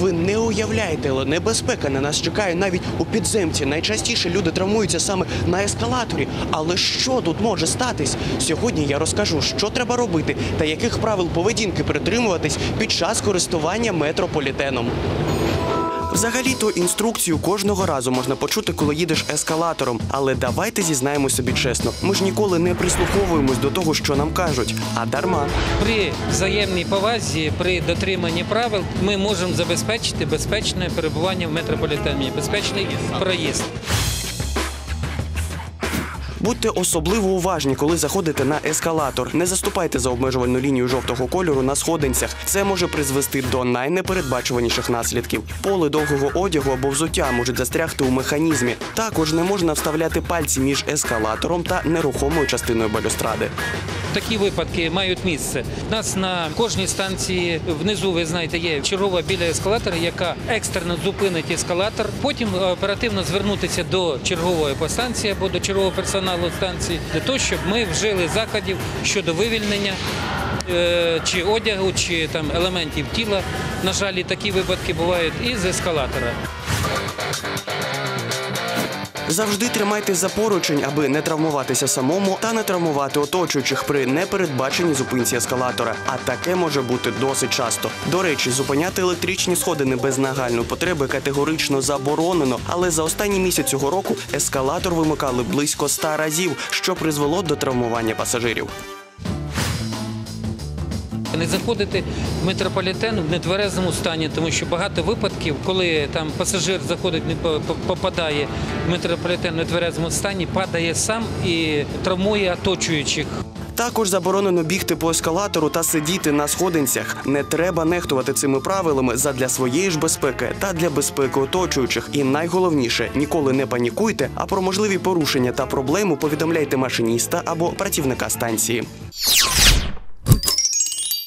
Ви не уявляєте, але небезпека на нас чекає навіть у підземці. Найчастіше люди травмуються саме на ескалаторі. Але що тут може статись? Сьогодні я розкажу, що треба робити та яких правил поведінки притримуватись під час користування метрополітеном. Взагалі-то інструкцію кожного разу можна почути, коли їдеш ескалатором. Але давайте зізнаємо собі чесно. Ми ж ніколи не прислуховуємось до того, що нам кажуть, а дарма. При взаємній повазі, при дотриманні правил, ми можемо забезпечити безпечне перебування в метрополітені, безпечний проїзд. Будьте особливо уважні, коли заходите на ескалатор. Не заступайте за обмежувальну лінію жовтого кольору на сходинцях. Це може призвести до найнепередбачуваніших наслідків. Поли довгого одягу або взуття можуть застрягти у механізмі. Також не можна вставляти пальці між ескалатором та нерухомою частиною балюстради. Такі випадки мають місце. У нас на кожній станції внизу, ви знаєте, є чергова біля ескалатора, яка екстрено зупинить ескалатор. Потім е, оперативно звернутися до чергової по станції або до чергового персоналу станції для того, щоб ми вжили заходів щодо вивільнення. е, Чи одягу, чи там елементів тіла. На жаль, такі випадки бувають і з ескалатора. Завжди тримайте за поручень, аби не травмуватися самому та не травмувати оточуючих при непередбаченій зупинці ескалатора. А таке може бути досить часто. До речі, зупиняти електричні сходини без нагальної потреби категорично заборонено. Але за останній місяць цього року ескалатор вимикали близько 100 разів, що призвело до травмування пасажирів. Не заходити в метрополітен в нетверезому стані, тому що багато випадків, коли там пасажир заходить, не по- по- попадає в метрополітен в нетверезому стані, падає сам і травмує оточуючих. Також заборонено бігти по ескалатору та сидіти на сходинцях. Не треба нехтувати цими правилами задля своєї ж безпеки та для безпеки оточуючих. І найголовніше ніколи не панікуйте, а про можливі порушення та проблему повідомляйте машиніста або працівника станції.